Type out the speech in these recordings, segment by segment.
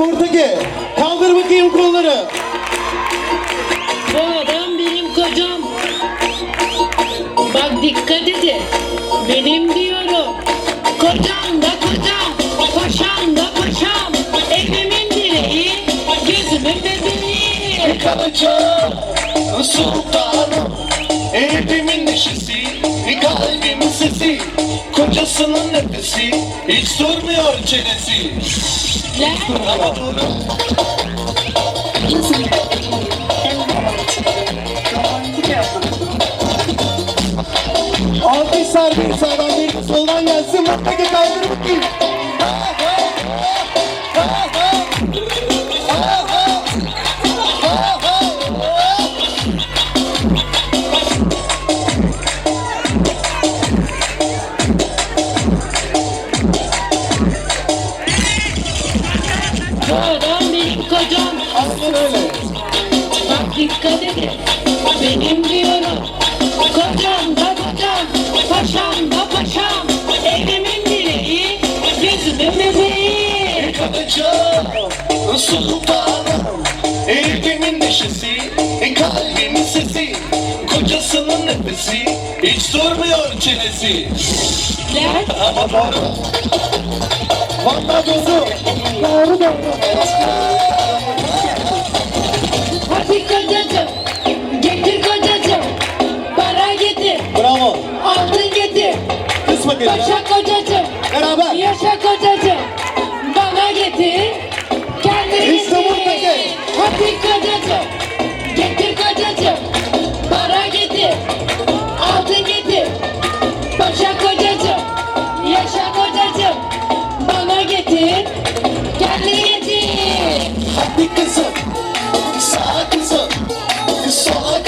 Portake. Kaldır bakayım kolları. Bu adam benim kocam. Bak dikkat edin. Benim diyorum. Kocam da kocam. Paşam da paşam. Evimin direği. Gözümün bebeği. Kalacağım sultanım Evimin neşesi Kalbimin sesi Kocasının nefesi Hiç durmuyor çenesi Lan. Ama durun Alkışlar bir sağdan bir soldan gelsin. Portake kaldır bakayım. Bu adam benim kocam. Aynen öyle. Bak dikkat edin. Benim diyorum. Kocam da kocam. Paşam da paşam. Evimin direği. Gözümün bebeği. Kalacağım sultanım Evimin neşesi Kalbimin sesi Kocasının nefesi Hiç durmuyor çenesi Lan. Ama doğru dozu. Hadi kocacığım. Getir kocacığım. Para getir. Bravo. Altın getir. Kız bakayım. Paşa kocacığım. Beraber. Yaşa kocacığım. Bana getir. Kendini getir. buradaki. Hadi kocacığım. Sola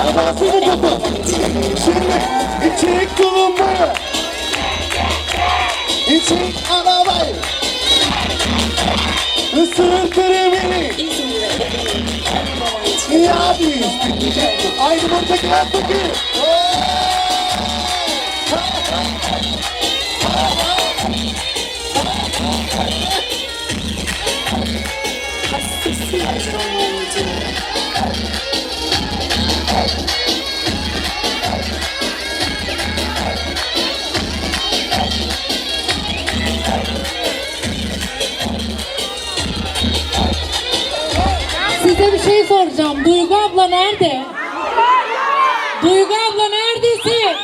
elleri kaldırsın. Şimdi içerik tulumbu. İçerik arabayı. Isırın kremini. İyi abi. Haydi Portake yap bakayım. Size bir şey soracağım. Duygu abla nerede? Duygu abla neredesin?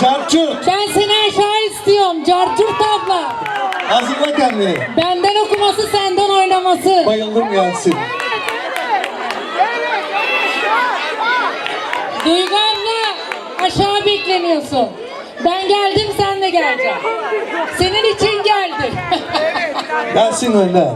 Çarçur. Ben seni aşağı istiyorum. Carturt abla. Hazırla kendini. Benden okuması senden oynaması. Bayıldım gelsin. Duygu abla aşağı bekleniyorsun. Ben geldim sen de geleceksin. Senin için geldim. Gelsin önden.